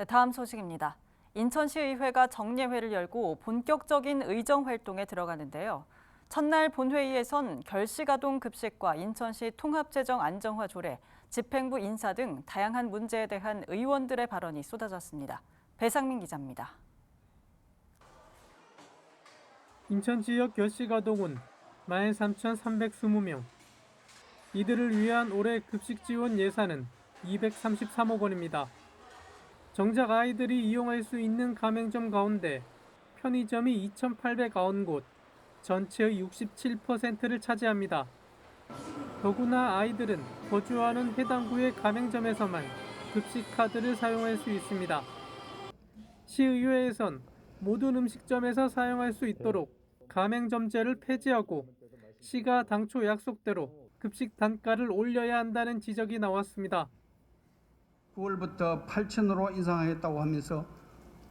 네, 다음 소식입니다. 인천시의회가 정례회를 열고 본격적인 의정 활동에 들어가는데요. 첫날 본회의에선 결시가동 급식과 인천시 통합재정 안정화 조례, 집행부 인사 등 다양한 문제에 대한 의원들의 발언이 쏟아졌습니다. 배상민 기자입니다. 인천 지역 결시가동은 43,320명. 이들을 위한 올해 급식 지원 예산은 233억 원입니다. 정작 아이들이 이용할 수 있는 가맹점 가운데 편의점이 2,890곳, 전체의 67%를 차지합니다. 더구나 아이들은 거주하는 해당 구의 가맹점에서만 급식 카드를 사용할 수 있습니다. 시의회에선 모든 음식점에서 사용할 수 있도록 가맹점제를 폐지하고 시가 당초 약속대로 급식 단가를 올려야 한다는 지적이 나왔습니다. 9월부터 8천으로 인상하겠다고 하면서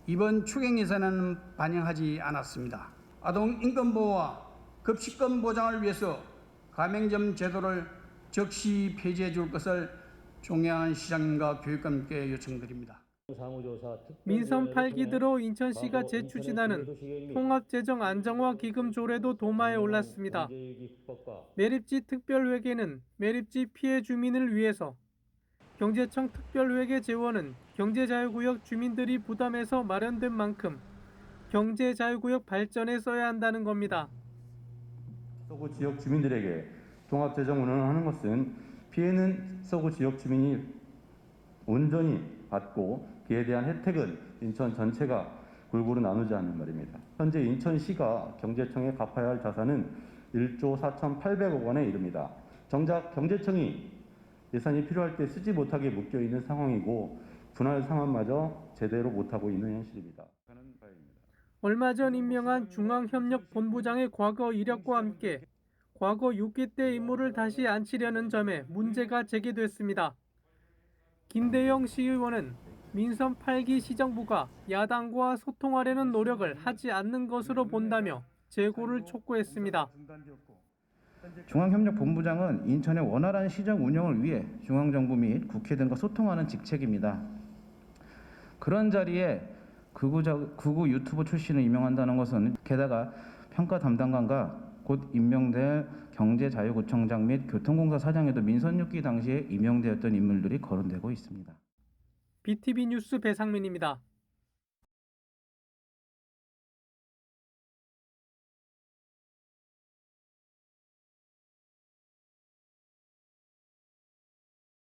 이번 추경 예산에는 반영하지 않았습니다. 아동 인권 보호와 급식권 보장을 위해서 가맹점 제도를 즉시 폐지해 줄 것을 종양 시장과 교육감께 요청드립니다. 민선 8기대로 인천시가 재추진하는 통합재정 안정화 기금 조례도 도마에 올랐습니다. 매립지 특별회계는 매립지 피해 주민을 위해서 경제청 특별회계 재원은 경제자유구역 주민들이 부담해서 마련된 만큼 경제자유구역 발전에 써야 한다는 겁니다. 서구 지역 주민들에게 통합재정 운영을 하는 것은 피해는 서구 지역 주민이 온전히 받고 그에 대한 혜택은 인천 전체가 골고루 나누지 않는 말입니다. 현재 인천시가 경제청에 갚아야 할 자산은 1조 4,800억 원에 이릅니다. 정작 경제청이 예산이 필요할 때 쓰지 못하게 묶여 있는 상황이고 분할 상환마저 제대로 못하고 있는 현실입니다. 얼마 전 임명한 중앙협력본부장의 과거 이력과 함께 과거 6기 때 임무를 다시 안치려는 점에 문제가 제기됐습니다. 김대영 시의원은 민선 8기 시정부가 야당과 소통하려는 노력을 하지 않는 것으로 본다며 재고를 촉구했습니다. 중앙협력본부장은 인천의 원활한 시정 운영을 위해 중앙정부 및 국회 등과 소통하는 직책입니다. 그런 자리에 극우, 자- 극우 유튜버 출신을 임명한다는 것은 게다가 평가 담당관과 곧 임명될 경제자유구청장 및 교통공사 사장에도 민선 6기 당시에 임명되었던 인물들이 거론되고 있습니다. BTV 뉴스 배상민입니다.